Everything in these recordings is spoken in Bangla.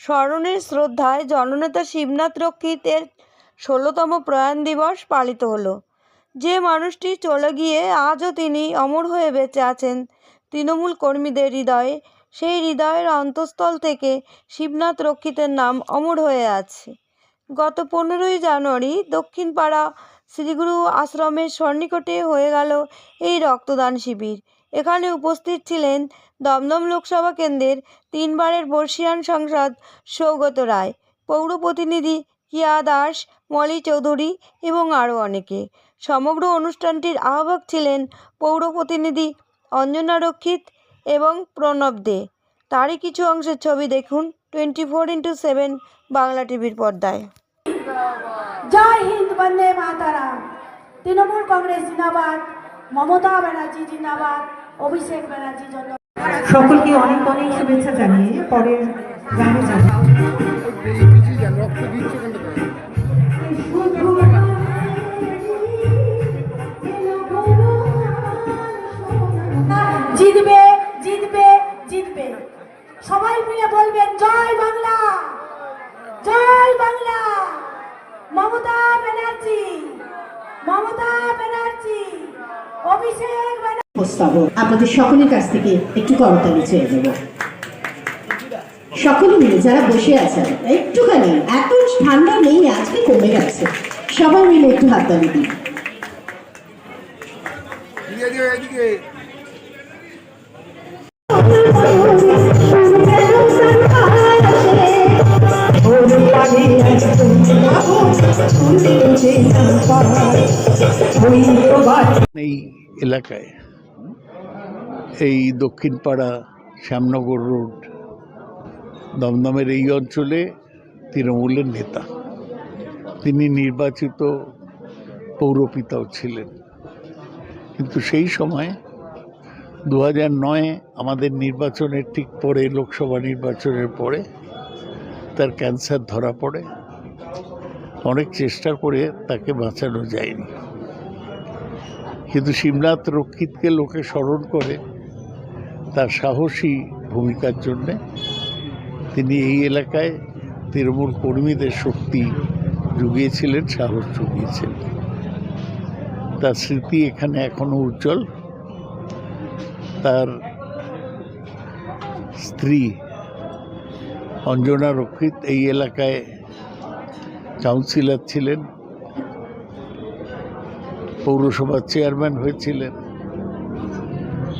স্মরণের শ্রদ্ধায় জননেতা শিবনাথ রক্ষিতের ষোলোতম প্রয়াণ দিবস পালিত হলো। যে মানুষটি চলে গিয়ে আজও তিনি অমর হয়ে বেঁচে আছেন, তৃণমূল কর্মীদের হৃদয়ে, সেই হৃদয়ের অন্তঃস্থল থেকে শিবনাথ রক্ষিতের নাম অমর হয়ে আছে। গত পনেরোই জানুয়ারি দক্ষিণপাড়া শ্রীগুরু আশ্রমের সন্নিকটে হয়ে গেল এই রক্তদান শিবির। এখানে উপস্থিত ছিলেন দমদম লোকসভা কেন্দ্রের তিনবারের বর্ষিয়ান সাংসদ সৌগত রায়, পৌর প্রতিনিধি কিয়া দাস, মলি চৌধুরী এবং আরও অনেকে। সমগ্র অনুষ্ঠানটির আহ্বায়ক ছিলেন পৌর প্রতিনিধি অঞ্জনা রক্ষিত এবং প্রণব দে। তারই কিছু অংশের ছবি দেখুন twenty four into seven Bangla টিভির পর্দায়। জয় হিন্দ, বন্দে মাতারাম। তৃণমূল কংগ্রেস জিন্দাবাদ, মমতা ব্যানার্জি জিন্দাবাদ। অভিষেক ব্যানার্জি জন্য সকলকে অনেক অনেক শুভেচ্ছা জানিয়ে পরের গানে যাব। ব্যানার্জি আপনাদের সকলের কাছ থেকে একটু করতালি চেয়ে নেব। সকলে মিলে যারা বসে আছেন, একটুখানি, এত ঠান্ডা নেই, আজকে কমে গেছে। সবাই মিলে একটু হাততালি এদিকে এই এলাকায় এই দক্ষিণপাড়া শ্যামনগর রোড, দমদমের এই অঞ্চলে তৃণমূলের নেতা। তিনি নির্বাচিত পৌরপিতাও ছিলেন। কিন্তু সেই সময় দু হাজার নয়ে আমাদের নির্বাচনের ঠিক পরে, লোকসভা নির্বাচনের পরে তার ক্যান্সার ধরা পড়ে। অনেক চেষ্টা করে তাকে বাঁচানো যায়নি। কিন্তু শিবনাথ রক্ষিতকে লোকে স্মরণ করে তার সাহসী ভূমিকার জন্যে তিনি এই এলাকায় তৃণমূল কর্মীদের শক্তি জুগিয়েছিলেন, সাহস জুগিয়েছিলেন। তার স্মৃতি এখানে এখনও উজ্জ্বল। তার স্ত্রী অঞ্জনা রক্ষিত এই এলাকায় কাউন্সিলর ছিলেন, পৌরসভার চেয়ারম্যান হয়েছিলেন।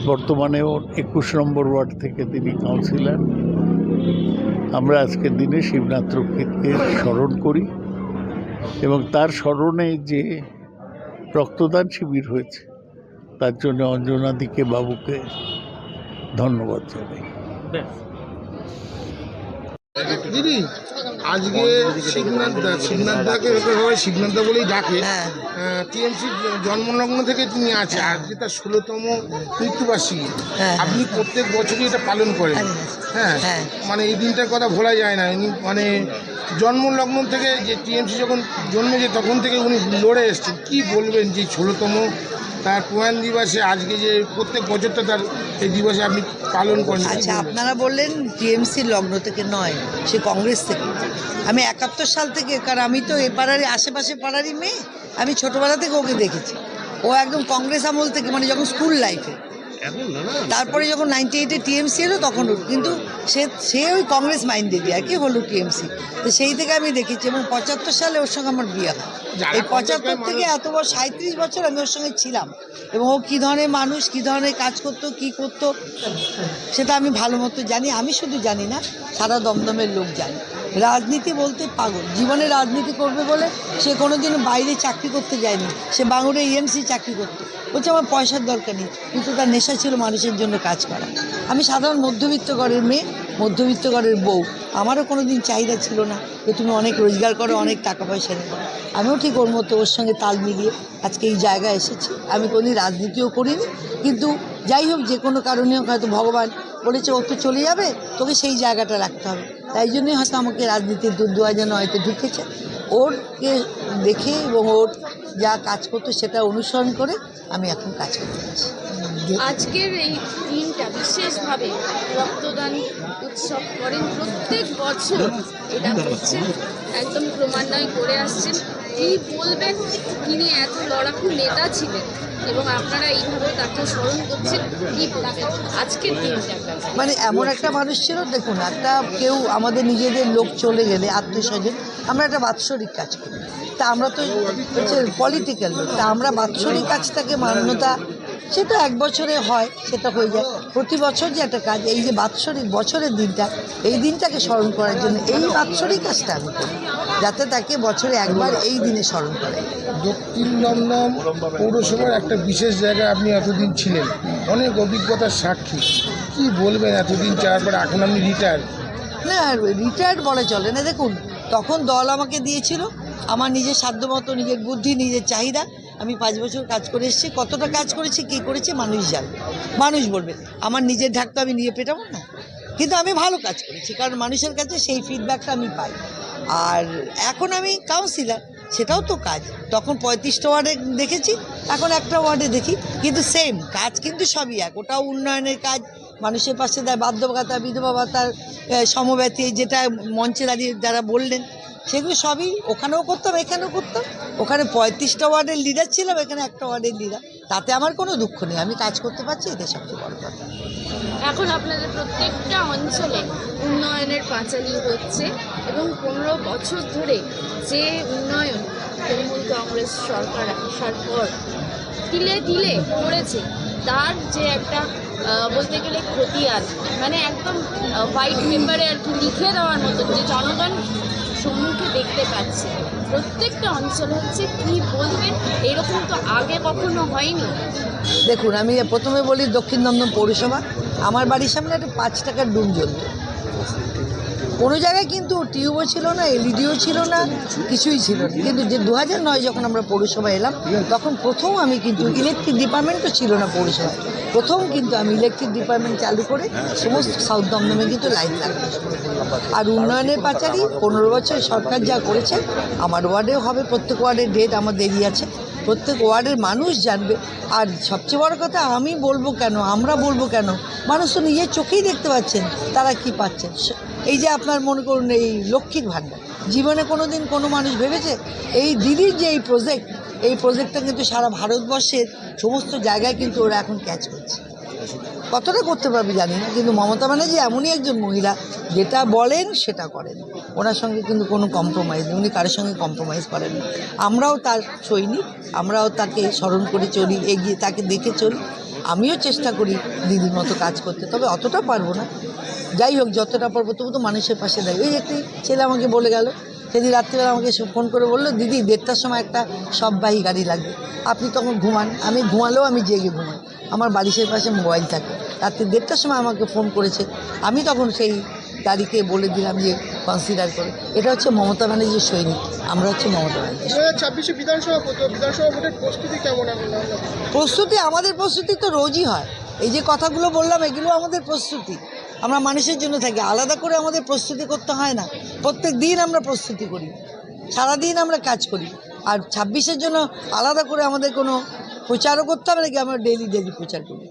বর্তমানেও একুশ নম্বর ওয়ার্ড থেকে তিনি কাউন্সিলর। আমরা আজকের দিনে শিবনাথ রক্ষিতকে স্মরণ করি এবং তার স্মরণে যে রক্তদান শিবির হয়েছে, তার জন্য অঞ্জনাদিকে বাবুকে ধন্যবাদ জানাই। দিদি আজকে শিবনাথ দা শিবনাথ দাকে সবাই শিবনাথ দা বলেই ডাকে। টিএমসি জন্মলগ্ন থেকে তিনি আছে আজকে তার ষোলোতম মৃত্যুবার্ষিকী। আপনি প্রত্যেক বছরই এটা পালন করেন। হ্যাঁ। মানে এই দিনটার কথা ভোলা যায় না। মানে জন্মলগ্ন থেকে যে টিএমসি যখন জন্মেছে তখন থেকে উনি লড়ে এসছেন। কি বলবেন যে ষোলোতম? তার প্রয়াণ দিবসে আজকে যে প্রত্যেক বছরটা তার এই দিবসে আপনি পালন করেন আচ্ছা আপনারা বললেন টিএমসি লগ্ন থেকে নয় সে কংগ্রেস থেকে। আমি একাত্তর সাল থেকে কারণ আমি তো এ পাড়ারই আশেপাশে পাড়ারই মেয়ে আমি ছোটোবেলা থেকে ওকে দেখেছি। ও একদম কংগ্রেস আমল থেকে মানে যখন স্কুল লাইফে তারপরে যখন নাইনটি এইটে টিএমসি এলো তখন কিন্তু সে সে ওই কংগ্রেস মাইন্ডেডই আর কি হলো টিএমসি। তো সেই থেকে আমি দেখেছি এবং পঁচাত্তর সালে ওর সঙ্গে আমার বিয়ে হয়। এই পঁচাত্তর থেকে এত বছর সাঁত্রিশ বছর আমি ওর সঙ্গে ছিলাম। এবং ও কী ধরনের মানুষ কী ধরনের কাজ করতো কী করতো সেটা আমি ভালো মতো জানি। আমি শুধু জানি না সারা দমদমের লোক জানে। রাজনীতি বলতে পাগল। জীবনে রাজনীতি করবে বলে সে কোনো কোনোদিনও বাইরে চাকরি করতে যায়নি। সে বাঙুরে ইএমসি চাকরি করতো। বলছে, আমার পয়সার দরকার নেই। কিন্তু তার নেশা ছিল মানুষের জন্য কাজ করা। আমি সাধারণ মধ্যবিত্ত ঘরের মেয়ে, মধ্যবিত্ত ঘরের বউ। আমারও কোনো দিন চাহিদা ছিল না যে তুমি অনেক রোজগার করো, অনেক টাকা পয়সা নেবে আমিও ঠিক ওর মতো ওর সঙ্গে তাল মিলিয়ে আজকে এই জায়গায় এসেছি। আমি কোনোদিন রাজনীতিও করিনি। কিন্তু যাই হোক, যে কোনো কারণে হয়তো ভগবান বলেছে, ও তো চলে যাবে। তোকে সেই জায়গাটা রাখতে হবে। তাই জন্যই হয়তো আমাকে রাজনীতির দুর্দুয়া যেন হয়তো ঢুকেছে। ওরকে দেখে এবং ওর যা কাজ করতো সেটা অনুসরণ করে আমি এখন কাজ করতে পারছি। আজকের এই দিনটা বিশেষভাবে রক্তদান উৎসব করেন প্রত্যেক বছর। এটা হচ্ছে একদম ক্রমান্বয়ে করে আসছেন। কি বলবেন? তিনি এত লড়াকু নেতা ছিলেন এবং আপনারা এইভাবে তাকে স্মরণ করছেন? কি বলবেন? আজকের দিনটা মানে এমন একটা মানুষ ছিল, দেখুন, একটা কেউ আমাদের নিজেদের লোক চলে গেলে আত্মীয় স্বজন আমরা একটা বাৎসরিক কাজ করি। তা আমরা তো হচ্ছে পলিটিক্যাল তা আমরা বাৎসরিক কাজটাকে মান্যতা সেটা এক বছরে হয় সেটা হয়ে যায়। প্রতি বছর যে একটা কাজ এই যে বাৎসরিক বছরের দিনটা এই দিনটাকে স্মরণ করার জন্য এই বাৎসরিক কাজটা আমি করি যাতে তাকে বছরে একবার এই দিনে স্মরণ করে। দক্ষিণ দমদম পৌরসভার একটা বিশেষ জায়গায় আপনি এতদিন ছিলেন অনেক অভিজ্ঞতার সাক্ষী। কি বলবেন এতদিন পরে এখন আপনি রিটায়ার না রিটায়ার্ড বলে চলে না। দেখুন তখন দল আমাকে দিয়েছিল আমার নিজের সাধ্যমতো নিজের বুদ্ধি নিজের চাহিদা আমি পাঁচ বছর কাজ করে এসেছি। কতটা কাজ করেছি, কী করেছি, মানুষ জানবে মানুষ বলবে, আমার নিজের ঢাক তো আমি নিয়ে পেটাবো না? কিন্তু আমি ভালো কাজ করেছি, কারণ মানুষের কাছে সেই ফিডব্যাকটা আমি পাই। আর এখন আমি কাউন্সিলার সেটাও তো কাজ। তখন পঁয়ত্রিশটা ওয়ার্ডে দেখেছি, এখন একটা ওয়ার্ডে দেখি, কিন্তু সেম কাজ কিন্তু সবই এক। ওটাও উন্নয়নের কাজ মানুষের পাশে দেয় বাধ্য ভাতা বিধবা ভাতার আহ, সমব্যথী যেটা মঞ্চে দাঁড়িয়ে যারা বললেন সেগুলো সবই ওখানেও করতাম এখানেও করতাম ওখানে পঁয়ত্রিশটা ওয়ার্ডের লিডার ছিলাম এখানে একটা ওয়ার্ডের লিডার তাতে আমার কোনো দুঃখ নেই আমি কাজ করতে পারছি এটাই সবচেয়ে বড় কথা। এখন আপনাদের প্রত্যেকটা অঞ্চলে উন্নয়নের পাঁচালি হচ্ছে এবং পনেরো বছর ধরে যে উন্নয়ন তৃণমূল কংগ্রেস সরকার আসার পর তিলে তিলে করেছে। তার যে একটা বলতে গেলে খতিয়ান মানে একদম হোয়াইট পেপারে আর কি লিখে দেওয়ার মতো যে জনগণ সম্মুখে দেখতে পাচ্ছে। প্রত্যেকটা অঞ্চল হচ্ছে কি বলবেন এরকম তো আগে কখনো হয়নি। দেখুন, আমি প্রথমে বলি দক্ষিণ দমদম পৌরসভা। আমার বাড়ির সামনে একটা পাঁচ টাকার ডুম জ্বলবে। কোনো জায়গায় কিন্তু টিউবও ছিল না, এলইডিও ছিল না, কিছুই ছিল না। কিন্তু যে দু নয় যখন আমরা পৌরসভা এলাম, তখন প্রথম আমি কিন্তু ইলেকট্রিক ডিপার্টমেন্টও ছিল না পৌরসভায়। প্রথম কিন্তু আমি ইলেকট্রিক ডিপার্টমেন্ট চালু করে সমস্ত সাউথ দমদমে কিন্তু লাইন লাগানো আর উন্নয়নের পাচারি পনেরো বছর সরকার যা করেছে, আমার ওয়ার্ডেও হবে, প্রত্যেক ওয়ার্ডের ডেট আমার দেরি আছে। প্রত্যেক ওয়ার্ডের মানুষ জানবে। আর সবচেয়ে বড় কথা, আমি বলব কেন, আমরা বলব কেন, মানুষ তো নিজের চোখেই দেখতে পাচ্ছেন, তারা কি পাচ্ছেন? এই যে আপনার মনে করুন এই লক্ষ্মীর ভাণ্ডার, জীবনে কোনো দিন কোনো মানুষ ভেবেছে এই দিদির যে এই প্রজেক্ট এই প্রজেক্টটা কিন্তু সারা ভারতবর্ষের সমস্ত জায়গায় কিন্তু ওরা এখন ক্যাচ করছে। কতটা করতে পারবে জানি না, কিন্তু মমতা ব্যানার্জি এমনই একজন মহিলা, যেটা বলেন সেটা করেন। ওনার সঙ্গে কিন্তু কোনো কম্প্রোমাইজ উনি কারোর সঙ্গে কম্প্রোমাইজ করেন না। আমরাও তার সৈনিক আমরাও তাকে স্মরণ করে চলি, এগিয়ে তাকে দেখে চলি। আমিও চেষ্টা করি দিদির মতো কাজ করতে, তবে অতটা পারব না। যাই হোক যতটা পারব তবু তো মানুষের পাশে দেয় ওই একটি ছেলে আমাকে বলে গেল সেদিন রাত্রিবেলা আমাকে ফোন করে বলল দিদি দেড়টার সময় একটা সববাহী গাড়ি লাগবে। আপনি তখন ঘুমান আমি ঘুমালেও আমি জেগে ঘুমাই। আমার বালিশের পাশে মোবাইল থাকে। রাত্রি দেড়টার সময় আমাকে ফোন করেছে। আমি তখন সেই গাড়িকে বলে দিলাম যে কনসিডার করে। এটা হচ্ছে মমতা ব্যানার্জির সৈনিক। আমরা হচ্ছে মমতা ব্যানার্জি ছাব্বিশে বিধানসভা বিধানসভা ভোটের প্রস্তুতি কেমন প্রস্তুতি আমাদের প্রস্তুতি তো রোজই হয়। এই যে কথাগুলো বললাম এগুলো আমাদের প্রস্তুতি। আমরা মানুষের জন্য থাকি, আলাদা করে আমাদের প্রস্তুতি করতে হয় না। প্রত্যেক দিন আমরা প্রস্তুতি করি, সারাদিন আমরা কাজ করি। আর ছাব্বিশের জন্য আলাদা করে আমাদের কোনো প্রচারও করতে হবে নাকি? আমরা ডেলি ডেলি প্রচার করি।